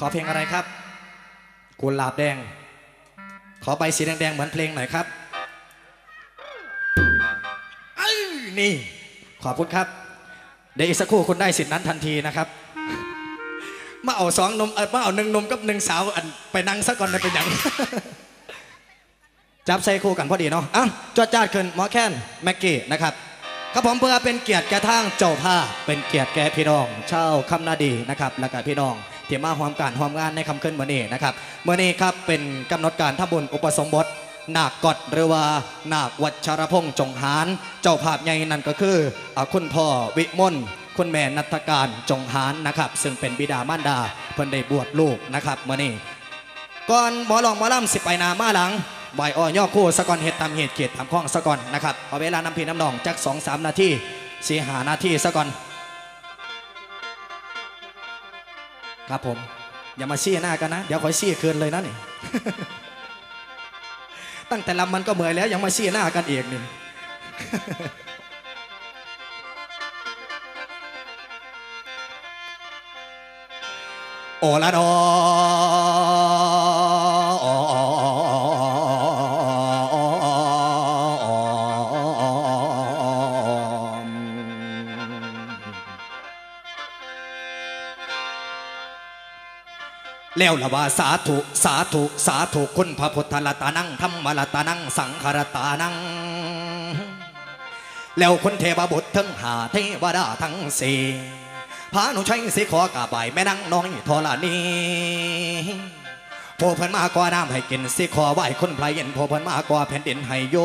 ขอเพลงอะไรครับกุหลาบแดง ขอใบสีแดงๆเหมือนเพลงหน่อยครับเอ้ยนี่ ขอบคุณครับเดี๋ยวอีกสักครู่คุณได้สิทธิ์นั้นทันทีนะครับมาเอาสองนมเออมาเอาหนึ่งนมกับหนึ่งสาวอันไปนั่งซะก่อนนะเป็นอย่างจับใส่คู่กันพอดีเนาะอะจวดจ้าดขึ้นหมอแค้นแม็กกี้นะครับครับผมเพื่อเป็นเกียรติแก่ทางเจ้าภาพเป็นเกียรติแก่พี่น้องชาวคำนาดีนะครับ และก็พี่น้อง ที่มาหอมการหอมงานในคำขึ้นเมื่อนี้นะครับเมื่อนี้ครับเป็นกำหนดการทำบุญอุปสมบทนาคกอดหรือว่านาควัชรพงษ์จงหานเจ้าภาพใหญ่นั่นก็คือคุณพ่อวิมลคุณแม่นัทการจงหานนะครับ ซึ่งเป็นบิดามารดาเพิ่นได้บวชลูกนะครับเมื่อนี้ก่อนหมอลองหมอล่ำสิไปนามาหลังบายอ้อย่อคู่สะกอนเห็ดตามเหตุเกียรติทำข้องสะกอนนะครับเอาเวลานำพีน้ำนองจักสองสามนาทีสี่หานาทีสะกอน ครับผม อย่ามาซี้หน้ากันนะ เดี๋ยวคอยซี่คืนเลยนะนี่ ตั้งแต่ลำมันก็เมื่อยแล้วยังมาซี้หน้ากันอีกนี่โอละนอ แล้วละว่าสาธุสาธุสาธุคุณพระพุทธรัตานังธรรมรัตานังสังฆรัตานัง แล้วคนเทวบุตรทั้งหาเทวดาทั้งสี่พาหนูใช้สิขอกาบายแม่นังน้อยทรณีผู้เพิ่นมากว่าน้ำให้กินสิขอไหวคนไพรเย็นผู้เพิ่นมากว่าแผ่นดินให้โย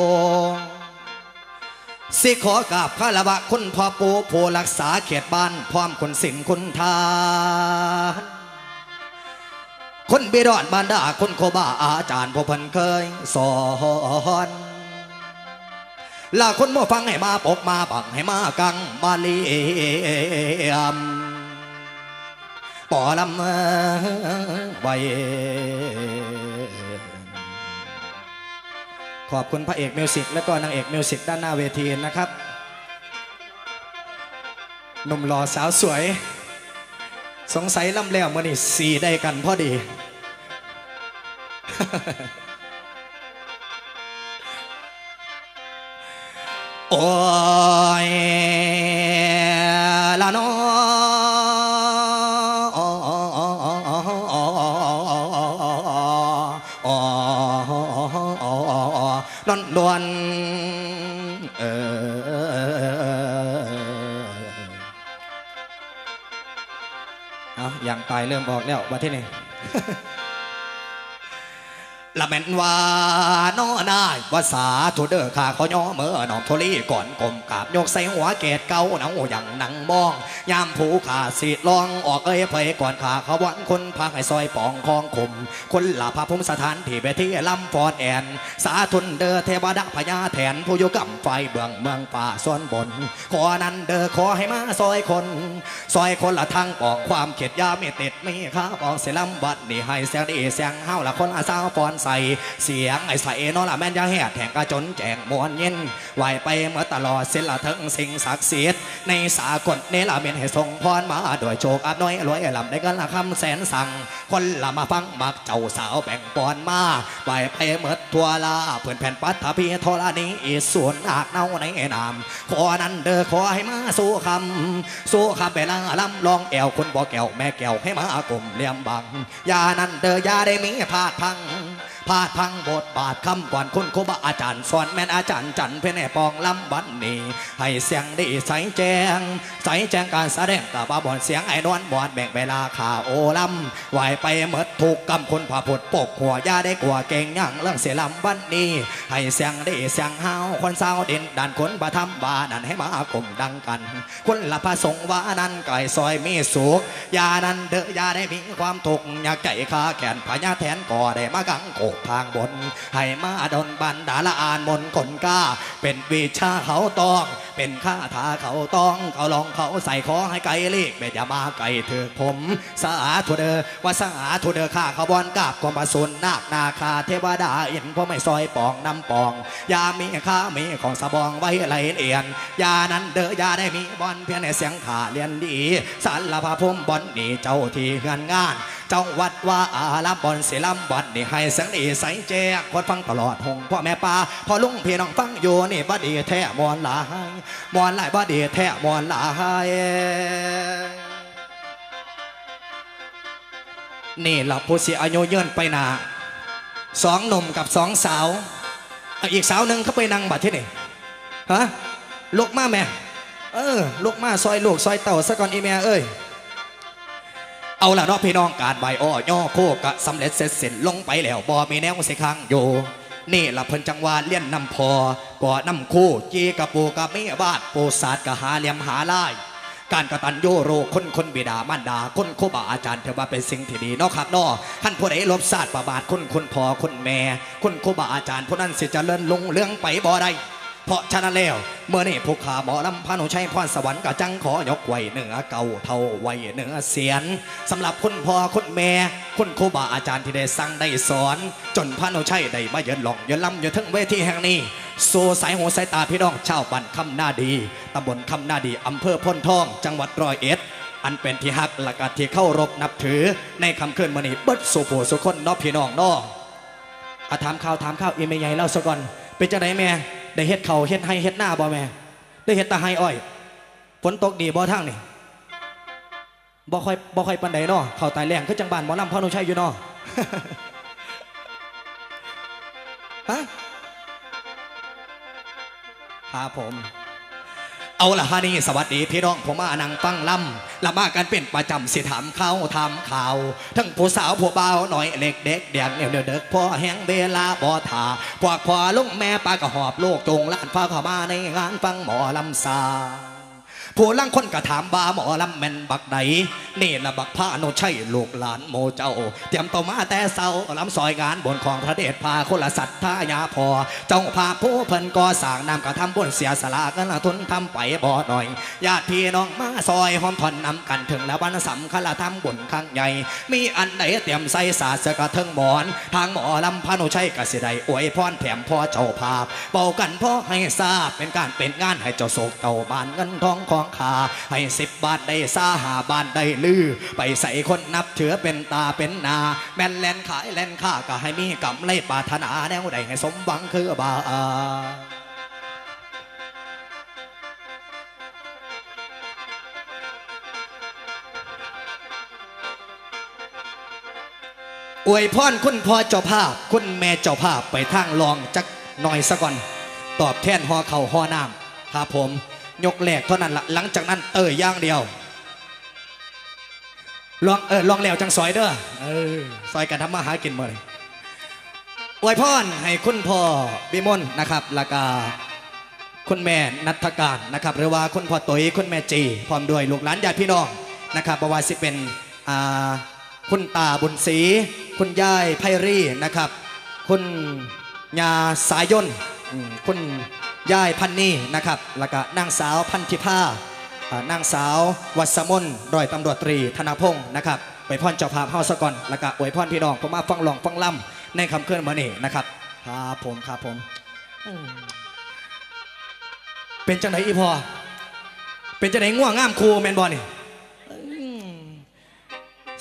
สิขอกราบพระละวะคุณพ่อปูผู้รักษาเขตบ้าน พร้อมคนสินคุณทาน คนเบิดอนบานดาคนโคบาอาจารย์ผู้เพิ่นเคยสอนลาคนมาฟังให้มาปกมาบังให้มากังมาเลียมปอลำไวขอบคุณพระเอกมิวสิกและก็นางเอกมิวสิกด้านหน้าเวทีนะครับหนุ่มหล่อสาวสวย สงสัยล่ำแล้วมื่อนี่สีได้กันพอดี โอ้ยละนอนอนดวนเออออย่างตายเริ่มออกแล้วว่าที่นี่ ละแม่นว่าน้อนายว่าสาธุเด้อข้าขอย่อเมื่อน้องโทลีก่อนกลมกาบยกใส่หัวเกตเก่าหนังอย่างหนังมองยามผูขาสีลองออกเอ้ยเพยก่อนขาเขาวันคนพักให้ซอยปองคองคุมคนละพระภูมิสถานที่เวทีลำฟอนแอน สาธุเด้อเทวดาพญาแทนผู้อยู่กำไฟเบื้องเมืองป่าส่วนบนขอนั้นเด้อขอให้มาซอยคนซอยคนละทางปองความเข็ดยาไม่ติดไม่ข้าปองเสยลำบัดนี่ให้เสียงดีเสียงเฮาละคนอาสาวปอนใส่เสียงไอ้ใส่นอละแม่นยาแหดแห่งกระจนแจงมวนเย็นไหวไปเมื่อตลอดเส้นละทั้งสิ่งศักดิ์สิทธิ์ในสากลเนละเมนให้ทรงพรมาโดยโชคอับน้อยรวยลำได้กันละคำแสนสั่ง คนละมาฟังมักเจ้าสาวแบ่งปอนมาไหวไปเมื่อทัวลาเพื่อนแผ่นปัตตพีทรณีอีส่วนอาจเน่าในนามขอนั้นเด้อขอให้มาสู้คำสู้คำเวลาลำลองแอวคนบ่แก้วแม่แก้วให้มากลมเลี่ยมบังยานั้นเด้อยาได้มีพาดพัง พาดพังบทบาทคำก่อนคุณครูบาอาจารย์สอนแม่นอาจารย์จันเพนแห่ปองลำบันนี้ ให้เสียงดีใสแจงใสแจงการแสดงกับบาบอนเสียงไอ้นวลบอนแบ่งเวลาข่าโอลำไหวไปเมดถูกกำคนผ่าผดปกหัวยาได้กลัวเก่งย่างเรื่องเสียลำบันนี้ ให้เสียงดีเสียงเฮาคนสาวเด่นดันคนบาทำบานันให้มากลมดังกัน คนละพระสงฆ์ว่านั้นไก่ซอยมีสุขยานั้นเด้อยาได้มีความทุกข์อยากใจคาแขนพญาแทนก่อได้มากังโกทางบน ให้มาดนบันดาละอานมนต์คนกล้า เป็นวิชาเขาต้อง เป็นข้าทาเขาต้อง เขาลองเขาใส่ขอให้ไกลเลขเบ็ดยามาไกลเถือผมสาธุเดอว่าสาธุเดอข้าขบวนกาบความประสุนนาคนาคาเทวดาเอ็นพ่อไม่ซอยปองน้ำปอง ยามีข้ามีของสะบองไว้ไหลเอียนยานั้นเดอยาได้มีบอลเพียงในเสียงขาเรียนดีสารละพระพุ่มบอลนี่เจ้าที่เงินงาน เจ้าวัดว่าอาลำบอนเสลำวัดนี่ให้เสังนีใสแจ้งคนฟังตลอดหงพ่อแม่ป้าพอลุงพี่น้องฟังอยู่นี่บ่ดีแท้มวนหลายมวนหลายบ่ดีแท้มวนหลายนี่หล่ะผู้เสียอายุเยินไปหนาสองหนุ่มกับสองสาวอีกสาวหนึ่งเขาไปนั่งบัดที่นี่ฮะลูกมาแม่เออลูกมาซอยลูกซอยเต่าซะก่อนอีแม่เอ้ย เอาละเนาะพี่น้องการใบอ้อย่อโคกะสำเร็จเสร็จเสิ้นลงไปแล้วบ่มีแนวสิค้างอยู่นี่ละเพิ่นจังหวาเลี้ยนนำพอก่อนำคู่จีกับปูกับเมีบาดโปศาสตร์กับหาเหลี่ยมหาลายการกระตันโยโรคนคนบิดามารดา คนคบาอาจารย์ถือว่าเป็นสิ่งที่ดีนาะครับนาะท่านผู้ใดลบศาสตร์ประบาทคนคนพอคนแม่ คนคบาอาจารย์ผู้นั้นสิจะเลินลงเรื่องไปบ่ได้ เพราะฉะนั้นแล้ว เมื่อนี่ผู้ขาหมอลำพานุชัยพรสวรรค์กะจังขอยกไว้เหนือเก่าเท่าไว้เหนือเสียนสำหรับคุณพ่อคุณแม่คุณครูบาอาจารย์ที่ได้สั่งได้สอน จนพานุชัยได้มาเยือนหลองเยือนลำอยู่ทั้งเวทีแห่งนี้สู่สายหูสายตาพี่น้องชาวบ้านคำหน้าดีตำบลคำหน้าดีอำเภอพ้นทอง จังหวัดร้อยเอ็ดอันเป็นที่ฮักและก็ที่เข้ารบนับถือ ในคำเคลื่อนมื่อนี้เบิดสู่ผู้สุคนนอพี่น้องนออะถามข่าวถามข่าวอีเมย์ใหญ่เล่าซะก่อนเป็นจังไดแม่ ได้เฮ็ดเขาเฮ็ดให้เฮ็ดหน้าบ่แม่ ได้เฮ็ดตาให้อ้อยฝนตกดีบ่ทางนี่บ่ค่อยบ่ค่อยปานใดเนาะเข้าตายแรงคือจังบ้านหมอลำพ่อหนุชัยอยู่เนาะฮะครับผม เอาละฮะนี่สวัสดีพี่น้องผมมานังฟังลำละมากันเป็นประจำสิถามข้าวถามข่าว ทั้งผู้สาวผู้เบาหน่อยเล็กเด็กเดียงเดียวเด็กพ่อแห้งเวลาบ่ถาพวกพอลุงแม่ปากระหอบโลกจงล้านฟ้าเข้ามาในงานฟังหมอลำซา ผู้ลังคนก็ถามบาหมอลำแม่นบักใดนี่ละบักพระโนใช่ลูกหลานโมเจ้า เตรียมตัวมาแต่เศร้าลำซอยงานบนของพระเดชพาคนละสัตว์ท่ายาพอเจ้าพาผู้เพิ่นก่อสร้างนำกระทำบุญเสียสละกันละทุนทำไปบ่หน่อยญาติพี่น้องมาซอยหอมทอนนำกันถึงแล้ววันสำคัญละทำบุญครั้งใหญ่ มีอันใดเตรียมใส่สาสกระเทิงหมอน ทางหมอลำพานุชัยกสิไดอวยพรแถมพ่อเจ้าภาพเป่ากันพ่อให้ทราบเป็นการเป็นงานให้เจ้าโศกเจ้าบ้านเงินทองของขาให้สิบบาทได้ซาหาบาทได้ลือ ไปใส่คนนับเถือเป็นตาเป็นนา แม่นแลนขายแลนค่าก็ให้มีกำไรปาถนาแนวใดให้สมหวังคือบาอวยพรคุณพ่อเจ้าภาพ คุณแม่เจ้าภาพไปทางลองจักหน่อยซะก่อน ตอบแทนหอเข่าหอน้ำครับผม ยกแหลกเท่านั้นละหลังจากนั้นเตยอย่างเดียวลองเออลองแล้วจังซอยเด้อเออซอยกันทำมาหากินมาเลยอวยพรให้คุณพ่อบิมลนะครับแล้วก็คุณแม่นัทการนะครับ หรือว่าคุณพ่อตุ๋ยคุณแม่จีพร้อมด้วยลูกหลานญาติพี่น้องนะครับบว่าสิเป็นอ่าคุณตาบุญศรีคุณยายไพรี่นะครับ คุณยาสายยนต์อืมคุณ ยายพันนี่นะครับแล้วก็นางสาวพันธิภานางสาววัสมนร้อยตำรวจตรีธนพงศ์นะครับไปพ่อนเจ้าภาพเฮาสก่อนแล้วก็อวยพรพี่น้องผมมาฟังหลองฟังล่ำในคำเคลื่อนมานี่นะครับครับผมครับผม เป็นจังไหนอีพอเป็นจังไหนง่วงง่ามครูแมนบอลนี่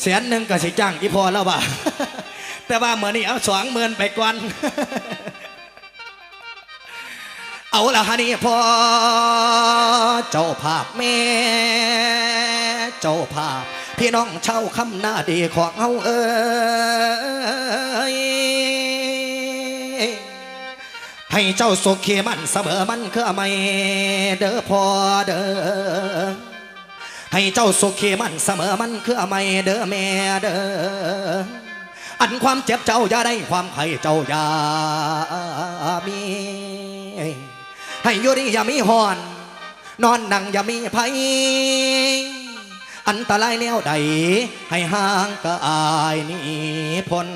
แสนหนึ่งก็สิจ้างอีพอแล้วบ่าแต่ว่าเหมือนี้เอาสองหมื่นไปก่อน เอาละฮะนี่พอเจ้าภาพแม่เจ้าภาพ พี่น้องเช่าคำหน้าดีของเฮาเอ้ยให้เจ้าสุขเขมันเสมอมันคือไม่เด้อพอเด้อให้เจ้าสุขเขมันเสมอมันคือไม่เด้อแม่เด้ออันความเจ็บเจ้าอย่าได้ความไข้เจ้าอย่ามี ให้อยู่ดีอย่ามีหอน นอนนั่งอย่ามีภัยอันตรายแนวใด ให้ห่างกายนี้พ้น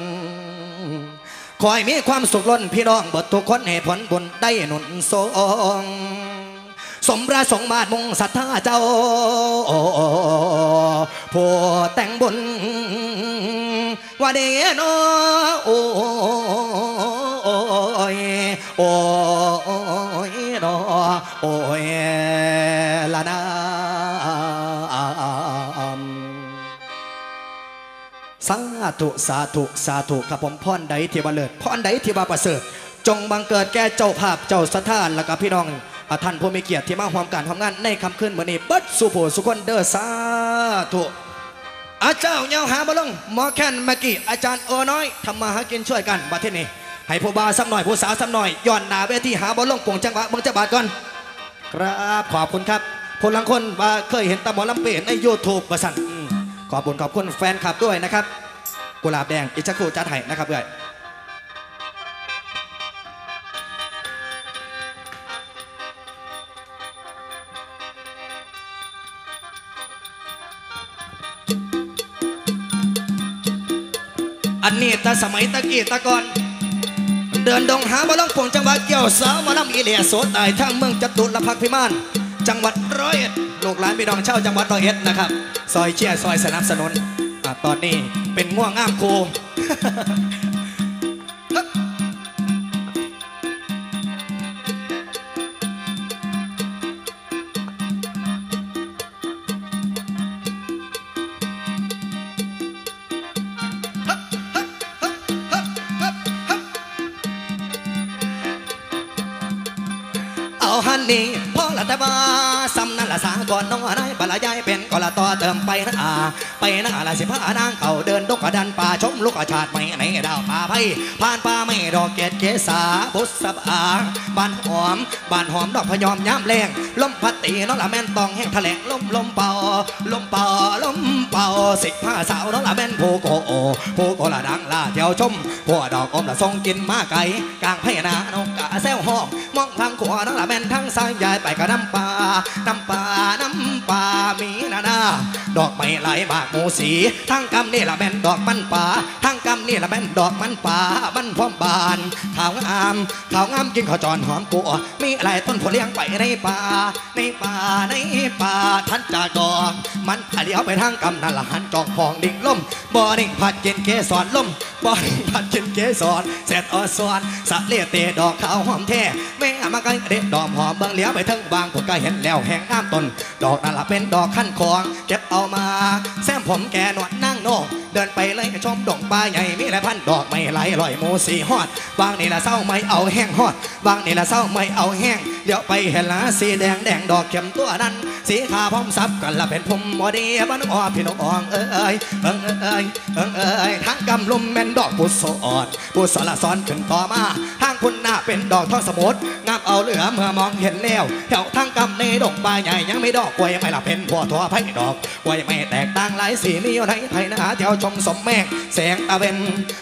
คอยมีความสุขล้นพี่น้องเบิดทุกคนให้ผลบุญได้หนุนทรงสมประสงค์มาดมุงศรัทธาเจ้าผู้แต่งบุญว่าเดโนโอ้ยโอ้ย โอ้ยละนาสาธุสาธุสาธุครับผมพรใดที่ว่าเลิศพรใดที่ว่าประเสริฐจงบังเกิดแก่เจ้าภาพเจ้าสถานและก็พี่น้องท่านผู้มีเกียรติที่มาร่วมการทำงานในคำขึ้นวันนี้เบิดสุโภสุคนเด้อสาธุอาเจ้าเงาหาบลงหมอแคนเมื่อกี้อาจารย์โออน้อยทำมาหากินช่วยกันบัดเทศนี้ให้ผู้บาวสักหน่อยผู้สาวสักหน่อยย้อนหนาเวทีหาบอลลงปวงจังหวะเมืองจังบาดก่อน ครับขอบคุณครับคนลังคนว่าเคยเห็นตาหมอลำเปนในยูทูบประสันขอบคุณขอบคุณแฟนคลับด้วยนะครับกุหลาบแดงอิชคูจัดให้นะครับเพื่อนอันนี้ตาสมัยตะกี้ตะก่อน เดินดงหาบาลองปวงจังหวัดเกี่ยวสาวหมาลำอีเหลียโสตายทางเมืองจตุรพักพิมาน จังหวัดร้อยเอ็ดลูกหลานพี่น้องเช่าจังหวัดร้อยเอ็ดนะครับ ซอยเชียร์ซอยสนับสนุนตอนนี้เป็นง่วงง่ามโค นี้พ่อละแต่ว่าสำนั่นละสาก่อนน้องนายบรรยายเป็นกอละต่อเติมไปนะอาไปนะอาละสิพานางเขาเดินดกกระดันป่าชมลูกอาชาติไม่ในดาวป่าไผ่ผ่านป่าไม่ดอกเกตเกษาบุษบาบานหอมบานหอมดอกพยอมย้ำแรงลมพัดตีน้องละแม่นตองแห้งแถลงลมลมเป่าลมเป่าลมเป่าสิผ้าสาวน้องละแม่นโพโกโอโพโกละดังลาเที่ยวชมผัวดอกอมละทรงกินมาไก่กลางไผ่นานกะแซวห้อง มองทางขวาน้องละแม่นทางซ้ายยายไปกับน้ำปลาน้ำปลาน้ำปลามีนานา ดอกไม้ไหลบากหมูสีทางกำนี่ละแม่นดอกมันป่าทางกำนี่ละแม่นดอกมันป่ามันพร้อมบานขาวงามขาวงามกินข้าวจอนหอมกัวมีอะไรต้นผลเลี้ยงไปในป่าในป่าในป่าท่านจากอกมันพาเลี้ยวไปทางกำนั่นละหันจอกพองดิ่งล่มบ่อดิ่งผัดเย็นเกสรล่มบ่อดิ่งผัดเย็นเกสรเสร็จออสวนสะเลียเตดอกขาวหอมแท้แม่มาไกลเด็ดดอกหอมเบิ่งเลี้ยวไปทั้งบางผมก็เห็นแล้วแหงน้ำต้นดอกนั่นละเป็นดอกขั้นคองเก็บเอามาแซมผมแกหนวดนั่ง โนเดินไปเลยชมดอกปลาใหญ่มีหลายพันดอกไม่ไหลลอยหมูสีฮอดบางนี่ละเศร้าไม่เอาแห้งฮอดบางนี่ละเศร้าไม่เอาแห้งเดี๋ยวไปเห็นละสีแดงแดงดอกเข็มตัวนั้น สีขาวพร้อมซับกันละเป็นผมบ่ดีบ้านอ้อพี่น้องอ่องเอ้ยเอิงเอ้ยเอิงเอ้ยทางกำลุมแม่นดอกพุทโสอ่อนพุสละซ้อนขึ้นต่อมาทางคุณหน้าเป็นดอกทองสมุดงามเอาเหลือเมื่อมองเห็นแล้วแถวทางกำในดอกปลาใหญ่ยังไม่ดอกกล้วยไม่ละเป็นพัวทัวไผ่ดอกกล้วยไม่แตกต่างหลายสีมีอยู่ในไทยนหาแถวชมสมแมงแสงตะเวน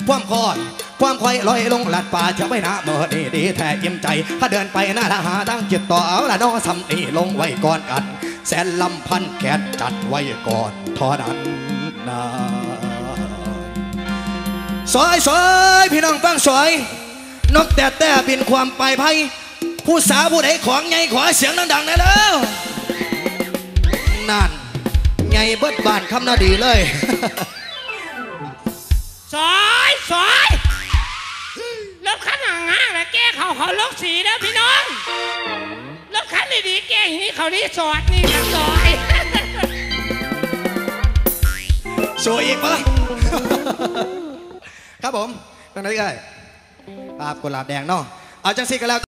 ความคอนความควายลอยลงหลัดป่าเที่ยวไปหน้าเมื่อดีดีแท้ยิ้มใจ ถ้าเดินไปหน้าละหาตั้งจิตต่อเอาละน้องสำนีลงไว้ก่อนกัน แสนลำพันแขนจัดไว้ก่อนทอนั้นนะสวยสวยพี่น้องฟังสวยนกแต่แต่บินความไปไพ่ผู้สาวผู้ใดของไงขอเสียงดังๆนะแล้วนั่น ไงเบิดบานคำนาดีเลยสอยสอยรถคันห่างห่างๆนะแกเขาเขาลกสีนะพี่น้องรถคันดีๆแกอย่างนี้เขารีสอร์ทนี่กันซอยสวยอีกปะล่ะครับผมตรงไหนกันครับกุหลาบแดงเนาะเอาจังสิกันแล้ว